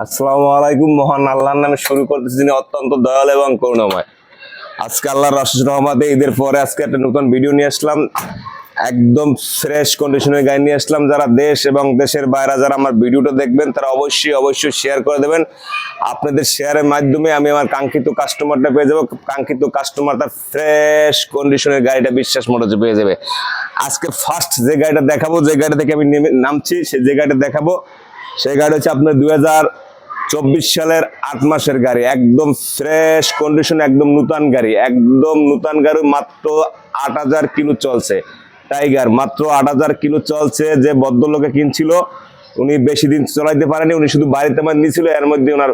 আসসালামু আলাইকুম, মহান আল্লাহর নামে শুরু করতেছি যিনি অত্যন্ত দয়াল এবং করুণাময়। আজকে আল্লাহর রসুল রহমাতে ঈদের পরে আজকে একটা নতুন ভিডিও নিয়ে আসলাম। একদম ফ্রেশ কন্ডিশনের গাড়ি নিয়ে আসলাম। যারা দেশ এবং দেশের বাইরে যারা আমার ভিডিওটা দেখবেন, তারা অবশ্যই অবশ্যই শেয়ার করে দেবেন। আপনাদের শেয়ারের মাধ্যমে আমি আমার কাঙ্ক্ষিত কাস্টমারটা পেয়ে যাব। কাঙ্ক্ষিত কাস্টমার তার ফ্রেশ কন্ডিশনের গাড়িটা বিশ্বাস মতো পেয়ে যাবে। আজকে ফার্স্ট যে গাড়িটা দেখাবো, যে গাড়ি থেকে আমি নেমে নামছি, সে যে গাড়িটা দেখাবো। সেই গাড়ি হচ্ছে আপনার দুই চব্বিশ সালের আট মাসের গাড়ি। একদম ফ্রেশ কন্ডিশন একদম নূতন গাড়ি। একদম নূতন গাড়ি, মাত্র আট হাজার কিলো চলছে। টাইগার মাত্র আট হাজার কিলো চলছে যে ভদ্রলোকে কিনছিল। উনি বেশি দিন চলাইতে পারেনি, উনি শুধু বাড়িতে আমার নিয়েছিল, এর মধ্যে ওনার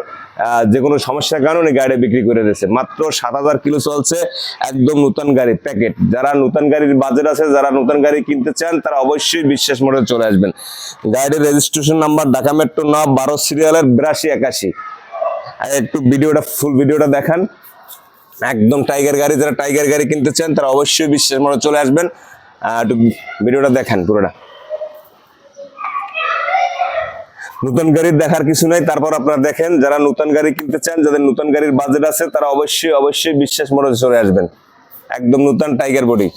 যে কোনো সমস্যার কারণে গাড়ি বিক্রি করে দিয়েছে। মাত্র সাত হাজার কিলো চলছে একদম নতুন গাড়ি প্যাকেট। যারা নতুন গাড়ির বাজেট আছে, যারা নতুন গাড়ি কিনতে চান, তারা অবশ্যই বিশ্বাস মোড়ে চলে আসবেন। গাড়ির রেজিস্ট্রেশন নাম্বার ঢাকা মেট্রো ন বারো সিরিয়ালের বিরাশি একাশি। একটু ভিডিওটা ফুল ভিডিওটা দেখান। একদম টাইগার গাড়ি, যারা টাইগার গাড়ি কিনতে চান, তারা অবশ্যই বিশ্বাস মোড়ে চলে আসবেন। একটু ভিডিওটা দেখান পুরোটা। নতুন গাড়ির দেখার কিছু নাই। তারপর আপনারা দেখেন, যারা নতুন গাড়ি কিনতে চান, যাদের নতুন গাড়ির বাজেট আছে, তারা অবশ্যই অবশ্যই বিশ্বাস মোড়ে চলে আসবেন। একদম নতুন টাইগার বডি।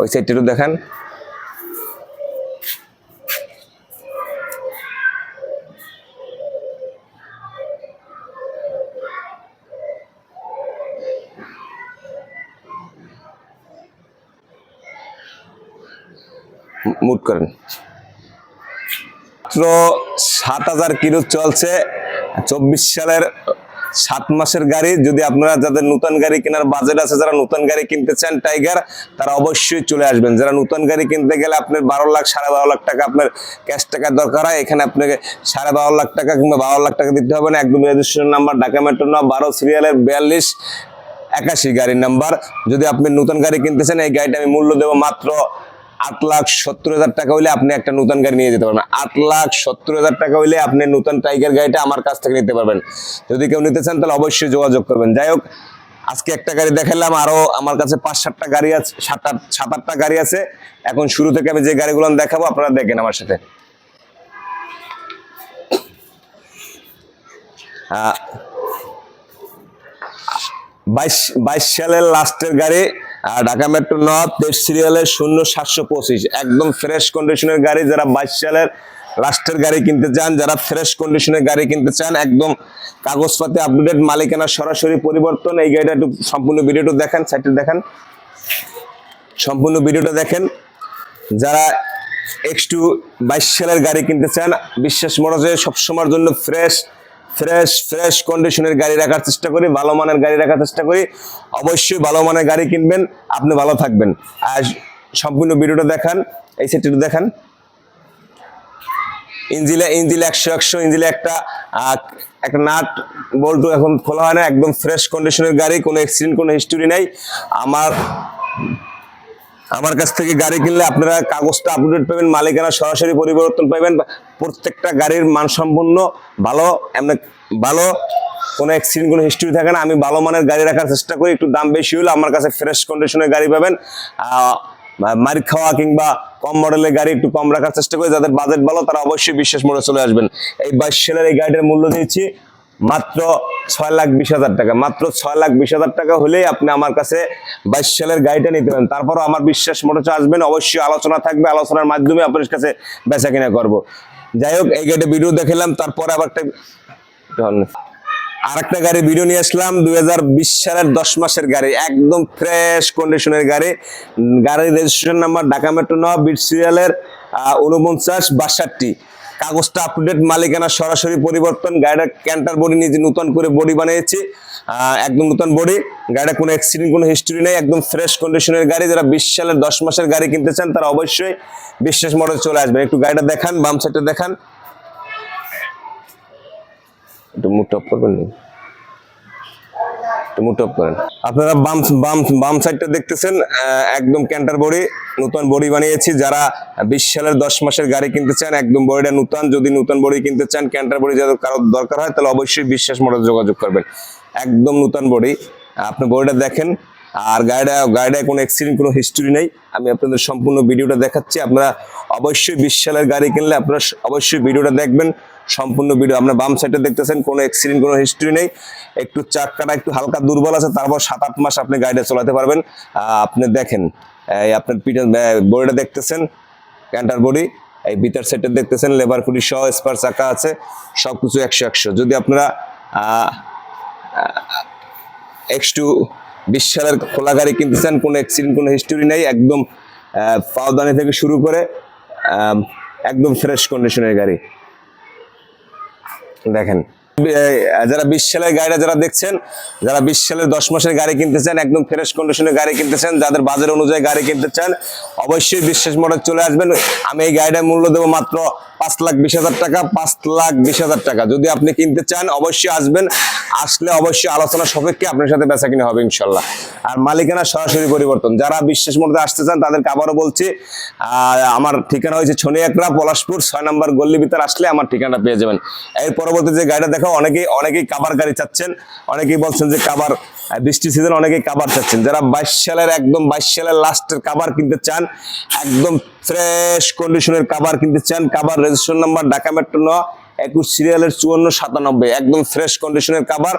ওই সাইডটা একটু দেখান। মুট করেন। মাত্র সাত হাজার কিলো চলছে। চব্বিশ সালের সাত মাসের গাড়ি। যদি আপনারা যাদের নতুন গাড়ি কেনার বাজেট আছে, যারা নতুন গাড়ি কিনতে চান টাইগার তারা অবশ্যই চলে আসবেন। যারা নতুন গাড়ি কিনতে গেলে আপনার বারো লাখ, সাড়ে বারো লাখ টাকা আপনার ক্যাশ টাকার দরকার হয়। এখানে আপনাকে সাড়ে বারো লাখ টাকা কিংবা বারো লাখ টাকা দিতে হবে না। একদম রেজিস্ট্রেশন নাম্বার ঢাকা মেট্রো না বারো সিরিয়ালের বিয়াল্লিশ, একাশি গাড়ির নাম্বার যদি আপনি নতুন গাড়ি কিনতে চান, এই গাড়িটা আমি মূল্য দেবো মাত্র আট লাখ সত্তর হাজার টাকা হইলে আপনি একটা নতুন গাড়ি নিয়ে যেতে পারবেন। আট লাখ সত্তর হাজার টাকা হইলে আপনি নতুন টাইগার গাড়িটা আমার কাছ থেকে নিতে পারবেন। যদি কেউ নিতে চান তাহলে অবশ্যই যোগাযোগ করবেন। যাই হোক, আজকে একটা গাড়ি দেখালাম, আরও আমার কাছে পাঁচ সাতটা গাড়ি আছে, সাত আট, সাত আটটা গাড়ি আছে। এখন শুরু থেকে আমি যে গাড়িগুলো দেখাবো, আপনারা দেখেন আমার সাথে। বাইশ বাইশ সালের লাস্টের গাড়ি আর ঢাকা মেট্রো নর্থ তেইশ সিরিয়ালের শূন্য সাতশো পঁচিশ। একদম ফ্রেশ কন্ডিশনের গাড়ি, যারা বাইশ সালের লাস্টের গাড়ি কিনতে চান, যারা ফ্রেশ কন্ডিশনের গাড়ি কিনতে চান, একদম কাগজপাতি আপডেট মালিকানা সরাসরি পরিবর্তন। এই গাড়িটা একটু সম্পূর্ণ ভিডিওটা দেখেন সাইডটা দেখেন। সম্পূর্ণ ভিডিওটা দেখেন। যারা এক্স টু বাইশ সালের গাড়ি কিনতে চান, বিশ্বাস মনে মরজে সবসময়ের জন্য ফ্রেশ ফ্রেশ ফ্রেশ কন্ডিশনের গাড়ি রাখার চেষ্টা করি, ভালো মানের গাড়ি রাখার চেষ্টা করি। অবশ্যই ভালো মানের গাড়ি কিনবেন, আপনি ভালো থাকবেন। আর সম্পূর্ণ ভিডিওটা দেখান, এই সেটটা দেখান। ইঞ্জিলে ইঞ্জিলে একশো একশো, ইঞ্জিলে একটা একটা নাট বল্টু এখন খোলা হয় না, একদম ফ্রেশ কন্ডিশনের গাড়ি, কোনো অ্যাক্সিডেন্ট কোনো হিস্টোরি নাই। আমার আমার কাছ থেকে গাড়ি কিনলে আপনারা কাগজটা আপডেট পাবেন, মালিকানা সরাসরি পরিবর্তন পাবেন। প্রত্যেকটা গাড়ির মানসম্পন্ন ভালো, এমনি ভালো, কোনো অ্যাক্সিডেন্ট কোনো হিস্ট্রি থাকে না। আমি ভালো মানের গাড়ি রাখার চেষ্টা করি, একটু দাম বেশি হলে আমার কাছে ফ্রেশ কন্ডিশনের গাড়ি পাবেন। মারি খাওয়া কিংবা কম মডেলের গাড়ি একটু কম রাখার চেষ্টা করি, যাদের বাজেট ভালো, তারা অবশ্যই বিশ্বাস মোড়ে চলে আসবেন। এই বাইশ সালের এই গাড়িটার মূল্য দিয়েছি মাত্র ছয় লাখ বিশ হাজার টাকা। মাত্র ছয় লাখ বিশ হাজার টাকা হলেই আপনি আমার কাছে বাইশ সালের গাড়িটা নিতে পারেন। তারপরও আমার বিশ্বাস মোটর আসবেন, অবশ্যই আলোচনা থাকবে, আলোচনার মাধ্যমে আপনার কাছে বেচা কিনা করব। যাই হোক, এই গাড়িটা ভিডিও দেখালাম, তারপরে আবার একটা আর একটা গাড়ি ভিডিও নিয়ে আসলাম, দুই হাজার বিশ সালের দশ মাসের গাড়ি, একদম ফ্রেশ কন্ডিশনের গাড়ি। গাড়ির রেজিস্ট্রেশন নাম্বার ঢাকা মেট্রো নয়, বিট সিরিয়ালের উনপঞ্চাশ বাষট্টি। কাগজটা আপডেট মালিকানা সরাসরি পরিবর্তন, গাড়িটা ক্যান্টার বডি নিজে নতুন করে বডি বানিয়েছি। একদম নতুন বডি গাড়িটা কোনো অ্যাক্সিডেন্ট কোনো হিস্ট্রি নেই, একদম ফ্রেশ কন্ডিশনের গাড়ি। যারা বিশ সালের, দশ মাসের গাড়ি কিনতে চান, তারা অবশ্যই বিশ্বাস মডেল চলে আসবেন। একটু গাড়িটা দেখান, বাম সাইডটা দেখান। একটু মুখটা করবেন নি? একটু মুট অফ করেন। আপনারা বাম বাম বাম সাইডটা দেখতেছেন একদম ক্যান্টার বডি নতুন বডি বানিয়েছি। যারা বিশ সালের দশ মাসের গাড়ি কিনতে চান, একদম বডিটা নতুন, যদি নতুন বডি কিনতে চান ক্যান্টার বডি যদি কারও দরকার হয়, তাহলে অবশ্যই বিশ্বাস মোটর যোগাযোগ করবেন। একদম নতুন বডি আপনি বডিটা দেখেন, আর গাড়িটা, গাড়িটায় কোনো অ্যাক্সিডেন্ট কোনো হিস্টোরি নেই। আমি আপনাদের সম্পূর্ণ ভিডিওটা দেখাচ্ছি। আপনারা অবশ্যই বিশ সালের গাড়ি কিনলে আপনারা অবশ্যই ভিডিওটা দেখবেন। সম্পূর্ণ ভিডিও। আপনার বাম সাইডে দেখতেছেন, কোনো অ্যাক্সিডেন্ট কোনো হিস্ট্রি নেই। একটু চাক্কাটা একটু হালকা দুর্বল আছে, তারপর সাত আট মাস আপনি গাড়িটা চলাতে পারবেন। আপনি দেখেন, এই আপনার পিঠে বডিটা দেখতেছেন ক্যান্টার বডি এই বিটার সেটে দেখতেছেন লেবার খুঁটি সহ স্পার চাকা আছে সব কিছু একশো একশো। যদি আপনারা এক্স টু বিশ সালের খোলা গাড়ি কিনতে চান, কোনো অ্যাক্সিডেন্ট কোনো হিস্টোরি নেই, একদম পাওদানি থেকে শুরু করে একদম ফ্রেশ কন্ডিশনের গাড়ি। দেখেন যারা বিশ সালের গাড়িটা যারা দেখছেন, যারা বিশ সালের দশ মাসের গাড়ি কিনতে চান একদম ফ্রেশ কন্ডিশনের গাড়ি কিনতে চান যাদের বাজার অনুযায়ী গাড়ি কিনতে চান অবশ্যই বিশ্বাস মডেল চলে আসবেন। আমি এই গাড়িটার মূল্য দেবো মাত্র পাঁচ লাখ বিশ হাজার টাকা, পাঁচ লাখ বিশ হাজার টাকা। যদি আপনি কিনতে চান, অবশ্যই আসবেন। আসলে অবশ্যই আলোচনা সাপেক্ষে আপনার সাথে বেচা কিনে হবে, ইনশাল্লাহ। আর মালিকানা সরাসরি পরিবর্তন। যারা বিশ্বাস মধ্যে আসতে চান, তাদেরকে আবারও বলছি আমার ঠিকানা হয়েছে ছনি একরা পলাশপুর, ছয় নম্বর গল্লি ভিতর আসলে আমার ঠিকানা পেয়ে যাবেন। এর পরবর্তী যে গাড়িটা দেখো অনেকেই অনেকেই কাবার গাড়ি চাচ্ছেন, অনেকেই বলছেন যে কাবার বৃষ্টি সিজন অনেকেই কাবার চাচ্ছেন। যারা বাইশ সালের, একদম বাইশ সালের লাস্টের কাবার কিনতে চান, একদম ফ্রেশ কন্ডিশনের কাবার কিনতে চান, কাবার রেজিস্ট্রেশন নাম্বার ঢাকা মেট্রো ন, একুশ সিরিয়ালের চুয়ান্ন সাতানব্বই, একদম ফ্রেশ কন্ডিশনের কাবার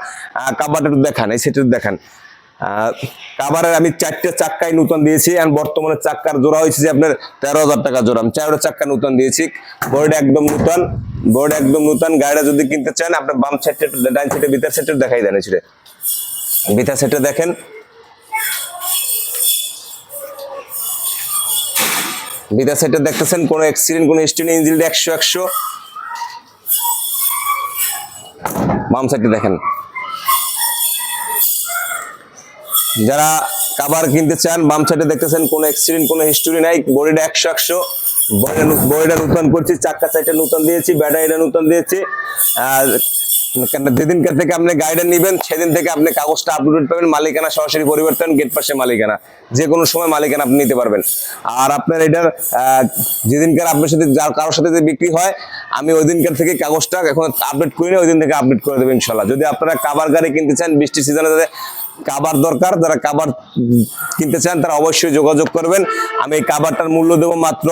কাবারটা দেখান, এই সেটা দেখান। কাবারের আমি চারটে চাক্কাই নতুন দিয়েছি আর বর্তমানে চাক্কার জোড়া হয়েছে যে আপনার তেরো হাজার টাকা জোড়া। আমি চারটা চাক্কা নতুন দিয়েছি বোর্ড একদম নতুন বোর্ড একদম নতুন। গাড়িটা যদি কিনতে চান, আপনার বাম সাইডে ডাইন সাইডে ভিতর সাইডে দেখাই দেন সেটা ভিতর সাইডে দেখেন। ভিতর সাইডে দেখতেছেন, কোনো অ্যাক্সিডেন্ট কোনো স্টেন ইঞ্জিন একশো একশো। বাম সাইডে দেখেন। যারা কাবার কিনতে চান, বাম সাইডে দেখতেছেন, কোনো অ্যাক্সিডেন্ট কোনো হিস্টোরি নাই। বডিটা একশো একশো। বডিটা নতুন করছি চাক্কা সাইডটা নতুন দিয়েছি ব্যাটারিটা নূতন দিয়েছি। আর যেদিনকার থেকে আপনি গাড়িটা নেবেন, সেদিন থেকে আপনি কাগজটা আপডেট পাবেন মালিকানা সরাসরি পরিবর্তন গেট পাশে মালিকানা। যে কোনো সময় মালিকানা আপনি নিতে পারবেন। আর আপনার এটার যেদিনকার আপনার সাথে যার কারোর সাথে যে বিক্রি হয়, আমি ওই দিনকার থেকে কাগজটা এখন আপডেট করি না ওই দিন থেকে আপডেট করে দেবেন ইনশাল্লাহ। যদি আপনারা কাবার গাড়ি কিনতে চান, বৃষ্টির সিজনে যাতে কাবার দরকার, যারা কাবার কিনতে চান তারা অবশ্যই যোগাযোগ করবেন। আমি এই কাবারটার মূল্য দেবো মাত্র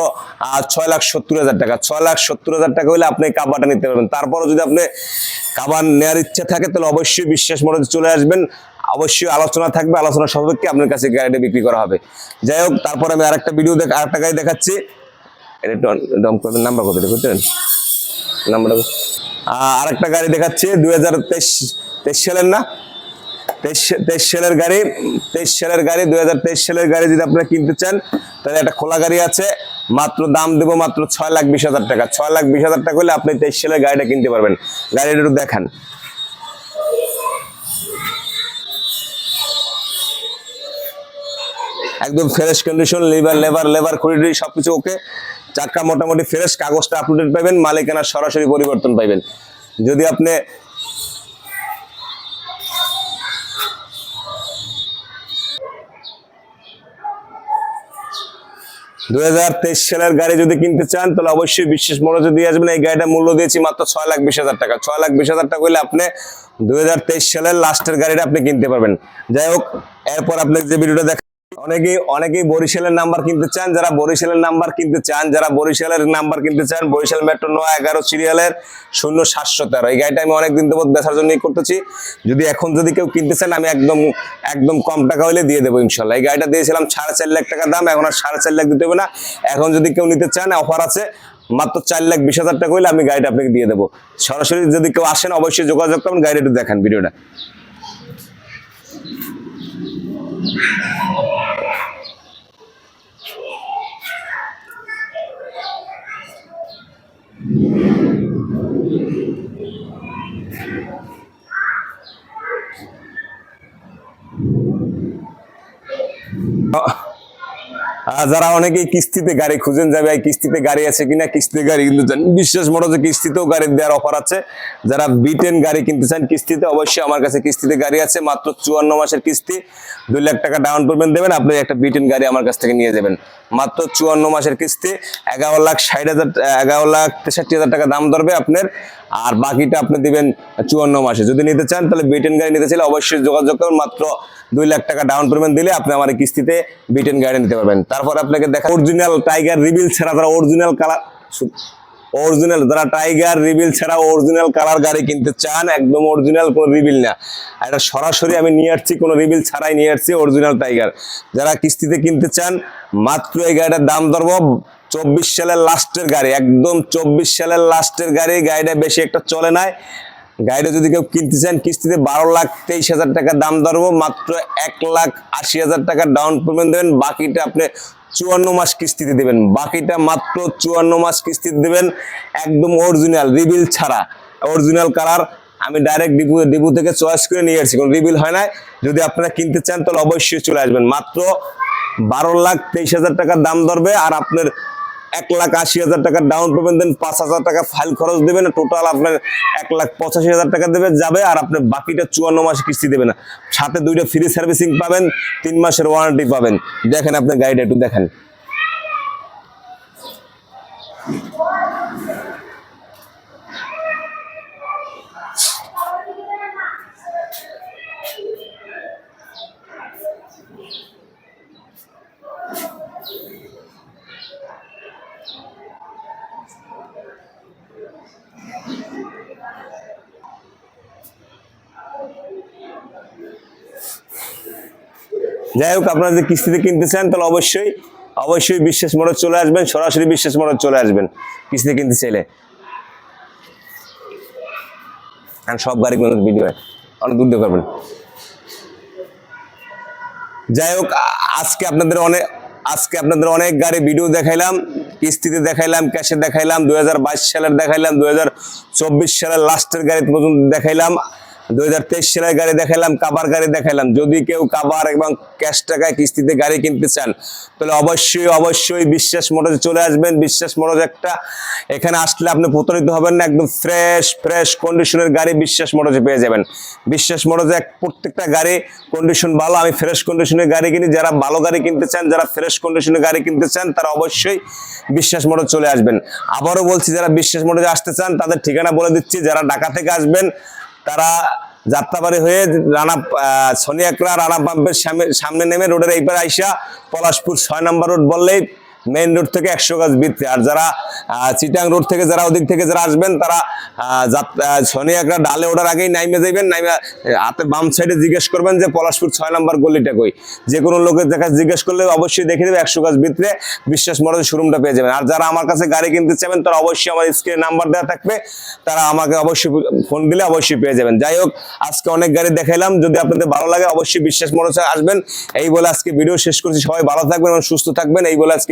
ছয় লাখ সত্তর হাজার টাকা। ছয় লাখ সত্তর হাজার টাকা হলে আপনি কাবারটা নিতে পারবেন। তারপরও যদি আপনি কাবার নেওয়ার ইচ্ছা থাকে, তাহলে অবশ্যই বিশ্বাস মনে চলে আসবেন। অবশ্যই আলোচনা থাকবে, আলোচনা সাপেক্ষে আপনার কাছে গাড়িটা বিক্রি করা হবে। যাই হোক, তারপর আমি আরেকটা ভিডিও দেখ, আরেকটা গাড়ি দেখাচ্ছি। এটা ডম করবেন নাম্বার কত এটা বুঝলেন? নাম্বার আরেকটা গাড়ি দেখাচ্ছি, দুই হাজার তেইশ তেইশ সালের না? তেইশ সালের গাড়ি, তেইশ সালের গাড়ি, দুই হাজার তেইশ সালের গাড়ি যদি আপনারা কিনতে চান, তাহলে একটা খোলা গাড়ি আছে। মাত্র দাম দেবো মাত্র ছয় লাখ বিশ হাজার টাকা। ছয় লাখ বিশ হাজার টাকা হলে আপনি তেইশ সালের গাড়িটা কিনতে পারবেন। গাড়িটা একটু দেখান। একদম ফ্রেশ কন্ডিশন লিভার লেবার লেবার খুঁড়ি সবকিছু ওকে চাক্কা মোটামুটি ফ্রেশ কাগজটা আপডেট পাবেন মালিকানা সরাসরি পরিবর্তন পাইবেন। যদি আপনি দুই হাজার তেইশ সালের গাড়ি যদি কিনতে চান, তাহলে অবশ্যই বিশেষ মনোযোগ দিয়ে আসবেন। এই গাড়িটা মূল্য দিয়েছি মাত্র ছয় লাখ বিশ হাজার টাকা। ছয় লাখ বিশ হাজার টাকা হলে আপনি দুই হাজার তেইশ সালের লাস্টের গাড়িটা আপনি কিনতে পারবেন। যাই হোক, এরপর আপনি যে ভিডিওটা দেখ অনেকেই অনেকেই বরিশালের নাম্বার কিনতে চান, যারা বরিশালের নাম্বার কিনতে চান, যারা বরিশালের নাম্বার কিনতে চান, বরিশাল মেট্রো নয় এগারো সিরিয়ালের শূন্য সাতশো তেরো। এই গাড়িটা আমি অনেকদিন তো বেচার জন্য করতেছি। যদি এখন যদি কেউ কিনতে চান, আমি একদম একদম কম টাকা হলে দিয়ে দেবো ইনশাল্লাহ। এই গাড়িটা দিয়েছিলাম সাড়ে চার লাখ টাকা দাম, এখন আর সাড়ে চার লাখ দিতে হবে না। এখন যদি কেউ নিতে চান, অফার আছে, মাত্র চার লাখ বিশ হাজার টাকা হলে আমি গাড়িটা আপনাকে দিয়ে দেবো। সরাসরি যদি কেউ আসেন, অবশ্যই যোগাযোগ করবেন গাড়িটা একটু দেখান ভিডিওটা। Oh. যারা অনেকেই কিস্তিতে গাড়ি খুঁজেন যাবে কিস্তিতে গাড়ি আছে কিনা, কিস্তিতে গাড়ি কিন্তু বিশ্বাস মতো যে কিস্তিতেও গাড়ি দেওয়ার অফার আছে। যারা বিটেন গাড়ি কিনতে চান, কিস্তিতে অবশ্যই আমার কাছে কিস্তিতে গাড়ি আছে, মাত্র চুয়ান্ন মাসের কিস্তি। দুই লাখ টাকা ডাউন পেমেন্ট দেবেন, আপনি একটা বিটেন গাড়ি আমার কাছ থেকে নিয়ে যাবেন। মাত্র চুয়ান্ন মাসের কিস্তি, এগারো লাখ ষাট হাজার, এগারো লাখ তেষট্টি হাজার টাকা দাম ধরবে আপনার। আর বাকিটা আপনি দিবেন চুয়ান্ন মাসে। যদি নিতে চান, তাহলে বিটেন গাড়ি নিতে চাইলে অবশ্যই যোগাযোগ করুন। মাত্র দুই লাখ টাকা ডাউন পেমেন্ট দিলে আপনি আমার কিস্তিতে বিটেন গাড়ি নিতে পারবেন। তারপর আপনাকে দেখা অরিজিনাল টাইগার রিবিল ছাড়া তারা অরিজিনাল কালার অরিজিনাল যারা টাইগার রিবিল ছাড়া অরিজিনাল কালার গাড়ি কিনতে চান, একদম অরিজিনাল কোনো রিবিল না। এটা সরাসরি আমি নিয়ে আসছি, কোনো রিবিল ছাড়াই নিয়ে আসছি অরিজিনাল টাইগার যারা কিস্তিতে কিনতে চান, মাত্র এই গাড়িটার দাম ধরবো চব্বিশ সালের লাস্টের গাড়ি, একদম চব্বিশ সালের লাস্টের গাড়ি, গাড়িটা বেশি একটা চলে নাই। গাড়িটা যদি কেউ কিনতে চান, কিস্তিতে বারো লাখ তেইশ হাজার টাকা দাম ধরবো, মাত্র এক লাখ আশি হাজার টাকা ডাউন পেমেন্ট দেবেন, বাকিটা আপনি চুয়ান্ন মাস কিস্তিতে দেবেন। বাকিটা মাত্র চুয়ান্ন মাস কিস্তিতে দেবেন, একদম অরিজিনাল রিবিল ছাড়া। অরিজিনাল কালার, আমি ডাইরেক্ট ডিপু ডিপু থেকে চয়েস করে নিয়ে আসছি, কোনো রিবিল হয় না যদি আপনারা কিনতে চান, তাহলে অবশ্যই চলে আসবেন। মাত্র বারো লাখ তেইশ হাজার টাকার দাম ধরবে, আর আপনার এক লাখ আশি হাজার টাকা ডাউন পেমেন্ট দেন, পাঁচ হাজার টাকা ফাইল খরচ দেবেন টোটাল আপনার এক লাখ পঁচাশি হাজার টাকা দেবে, যাবে, আর আপনার বাকিটা চুয়ান্ন মাসে কিস্তি দেবে না। সাথে দুইটা ফ্রি সার্ভিসিং পাবেন, তিন মাসের ওয়ারেন্টি পাবেন। দেখেন আপনার গাড়িটা একটু দেখেন। যাই হোক, আপনারা যদি কিস্তিতে কিনতে চান, তাহলে অবশ্যই অবশ্যই বিশ্বাস মোড়ে চলে আসবেন, সরাসরি বিশ্বাস মোড়ে চলে আসবেন কিস্তিতে কিনতে চাইলে। সব গাড়ি কোনো ভিডিও অনেক দূর দিয়ে যাই হোক, আজকে আপনাদের অনেক, আজকে আপনাদের অনেক গাড়ি ভিডিও দেখাইলাম, কিস্তিতে দেখাইলাম, ক্যাশে দেখাইলাম, দুই হাজার বাইশ সালের দেখাইলাম, দুই হাজার চব্বিশ সালের লাস্টের গাড়ি পর্যন্ত দেখাইলাম। দুই সালের গাড়ি দেখাইলাম, কাবার গাড়ি দেখাইলাম। যদি কেউ কাবার এবং ক্যাশ টাকায় কিস্তিতে গাড়ি কিনতে চান, তাহলে অবশ্যই অবশ্যই বিশ্বাস মোটরে চলে আসবেন। বিশ্বাস মোটর একটা, এখানে আসলে আপনি প্রতারিত হবেন না, একদম ফ্রেশ ফ্রেশ কন্ডিশনের গাড়ি বিশ্বাস মোটরে পেয়ে যাবেন। বিশ্বাস মোটরে এক, প্রত্যেকটা গাড়ি কন্ডিশন ভালো, আমি ফ্রেশ কন্ডিশনের গাড়ি কিনি। যারা ভালো গাড়ি কিনতে চান, যারা ফ্রেশ কন্ডিশনের গাড়ি কিনতে চান, তারা অবশ্যই বিশ্বাস মোটর চলে আসবেন। আবারও বলছি, যারা বিশ্বাস মোটরে আসতে চান, তাদের ঠিকানা বলে দিচ্ছি। যারা ঢাকা থেকে আসবেন তারা যাত্রাবাড়ি হয়ে রানা সনিয়াকরা রানা পাম্পের সামনে নেমে রোডের এইবার আইসা পলাশপুর ছয় নম্বর রোড বললেই মেইন রোড থেকে একশো গাছ ভিতরে আর যারা চিটাং রোড থেকে যারা ওদিক থেকে যারা আসবেন তারা আহ, সোনিয়াকড়া ডালে ওঠার আগেই নাইমে যাবেন নাইমে হাতে বাম সাইডে জিজ্ঞেস করবেন যে পলাশপুর ছয় নম্বর গলিটা কই? যে কোনো লোকের দেখা জিজ্ঞেস করলে অবশ্যই দেখে দেবে একশো গাছ ভিতরে বিশ্বাস মডেল শোরুমটা পেয়ে যাবেন। আর যারা আমার কাছে গাড়ি কিনতে চাবেন তারা অবশ্যই আমার স্ক্রিনে নাম্বার দেওয়া থাকবে তারা আমাকে অবশ্যই ফোন দিলে অবশ্যই পেয়ে যাবেন। যাই হোক আজকে অনেক গাড়ি দেখাইলাম যদি আপনাদের ভালো লাগে অবশ্যই বিশ্বাস মনোসে আসবেন। এই বলে আজকে ভিডিও শেষ করছি। সবাই ভালো থাকবেন এবং সুস্থ থাকবেন। এই বলে আজকে